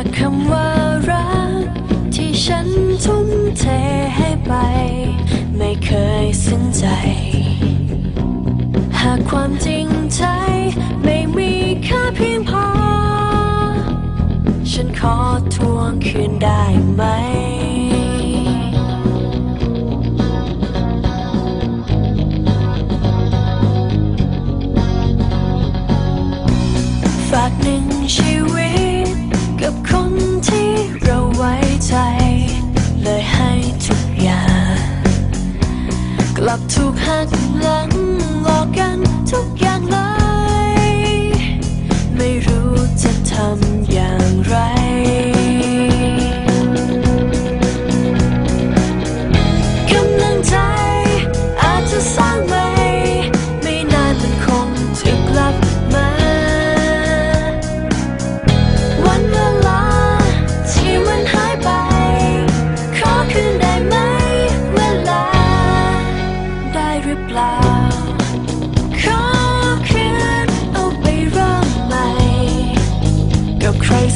ากคำว่ารัก ที่ฉันทุ่มเทให้ไป ไม่เคยสิ้นใจ หากความจริงใจไม่มีค่าเพียงพอ ฉันขอทวงคืนได้ไหม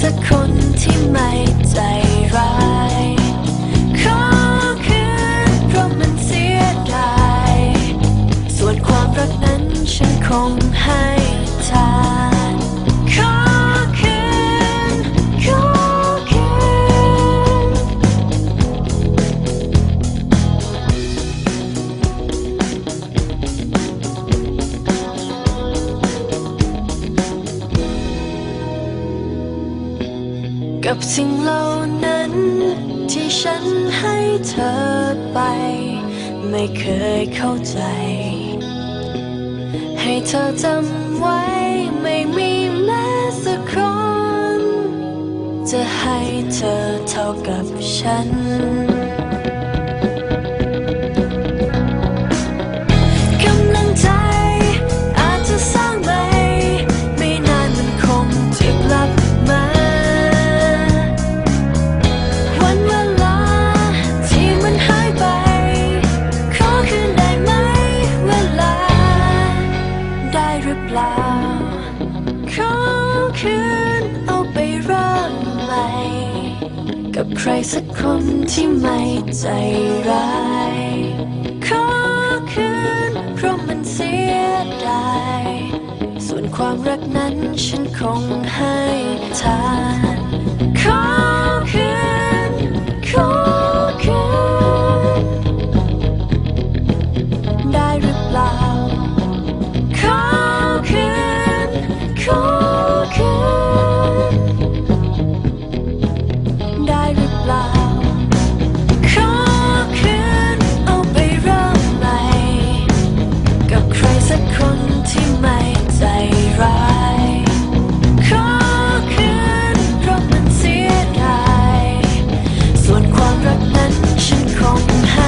สักคนที่ไม่ใจร้ายขอคืนเพราะมันเสียดาย ส่วนความรักนั้นฉันคงให้ กับสิ่งเหล่านั้น ที่ฉันให้เธอไป ไม่เคยเข้าใจ ให้เธอจำไว้ไม่มีแม้สักคนจะให้เธอเท่ากับฉัน ใครสักคนที่ไม่ใจร้าย ขอคืนเพราะมันเสียดายส่วนความรักนั้นฉันคงให้ทาน then she'd come and help.